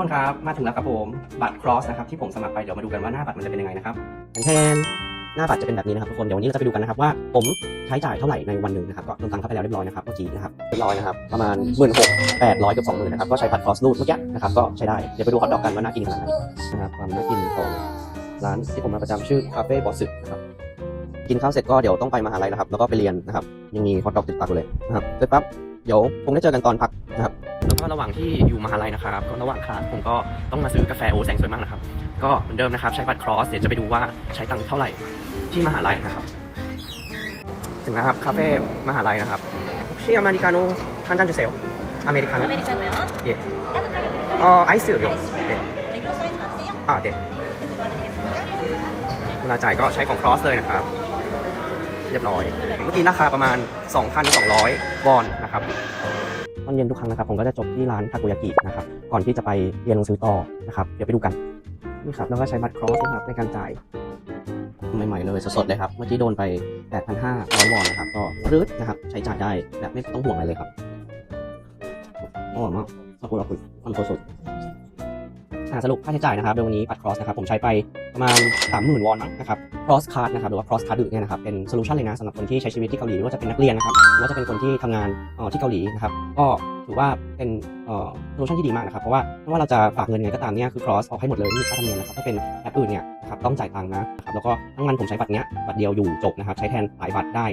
คนครับ มาถึงแล้วครับผม บัตร cross นะครับที่ผมสมัครไป เดี๋ยวมาดูกันว่าหน้าบัตรมันจะเป็นยังไงนะครับแทนหน้าบัตรจะเป็นแบบนี้นะครับทุกคน เดี๋ยววันนี้เราจะไปดูกันนะครับว่าผมใช้จ่ายเท่าไหร่ในวันหนึ่งนะครับ ก็ลงตังค์เข้าไปแล้วเรียบร้อยนะครับเมื่อกี้นะครับ เรียบร้อยนะครับ ประมาณหมื่นหกแปดร้อยเกือบสองหมื่นนะครับ ก็ใช้บัตร cross รูดเมื่อกี้นะครับ ก็ใช้ได้ เดี๋ยวไปดูฮอตดอกกันว่าน่ากินขนาดไหนนะครับความน่ากินของร้านที่ผมมาประจำชื่อคาเฟ่บอสสึนะครับกินข้าวเสร็จก็เดี๋ยวต้องไปมหาลัยนะครับ แล้วก็ไปเรียนนะครับ ยังมีฮอตดอกติดปากอยู่เลยนะครับเสร็จปั๊บ เดี๋ยวคงได้เจอกันตอนพักนะครับ แล้วก็ระหว่างที่อยู่มหาลัยนะครับก็ระหว่างคลาสผมก็ต้องมาซื้อกาแฟโอแสงสวยมากนะครับ ก็เหมือนเดิมนะครับใช้บัตรครอสเดี๋ยวจะไปดูว่าใช้ตังค์เท่าไหร่ที่มหาลัยนะครับ ถึงนะครับคาเฟ่มหาลัยนะครับชื่ออเมริกาโน่ท่านจันจุเซลอเมริกาโน่เย่อ๋อไอซ์สื่ออยู่อ่าเด็กเวลาจ่ายก็ใช้ของครอสเลยนะครับ เรียบร้อยเมื่อกี้ราคาประมาณ 2,200 วอนนะครับตอนเย็นทุกครั้งนะครับผมก็จะจบที่ร้านทาโกยากินะครับก่อนที่จะไปเรียนหนังสือต่อนะครับเดี๋ยวไปดูกันนี่ครับแล้วก็ใช้บัตรครอสนะครับในการจ่ายใหม่ๆเลยสดๆเลยครับเมื่อกี้โดนไป 8,500 วอนนะครับก็รืดนะครับใช้จ่ายได้แบบไม่ต้องห่วงอะไรเลยครับอร่อยมากขอบคุณขอบคุณทำสด สรุปค่าใช้จ่ายนะครับโดยวันนี้บัตร cross นะครับผมใช้ไปประมาณ 30,000 วอนมั้งนะครับ cross card นะครับหรือว่า cross card เนี่ยนะครับเป็นโซลูชันเลยนะสำหรับคนที่ใช้ชีวิตที่เกาหลีไม่ว่าจะเป็นนักเรียนนะครับหรือว่าจะเป็นคนที่ทำงานอ่อที่เกาหลีนะครับก็ถือว่าเป็นอ่อโซลูชันที่ดีมากนะครับเพราะว่าไม่ว่าเราจะฝากเงินไงก็ตามเนี่ยคือ cross ออกให้หมดเลยไม่มีค่าธรรมเนียมนะครับถ้าเป็นแอปอื่นเนี่ยนะครับต้องจ่ายตังค์นะครับแล้วก็ทั้งวันผมใช้บัตรเนี้ยบัตรเดียวอยู่จบนะครับใช้แทนหลายบัตรได้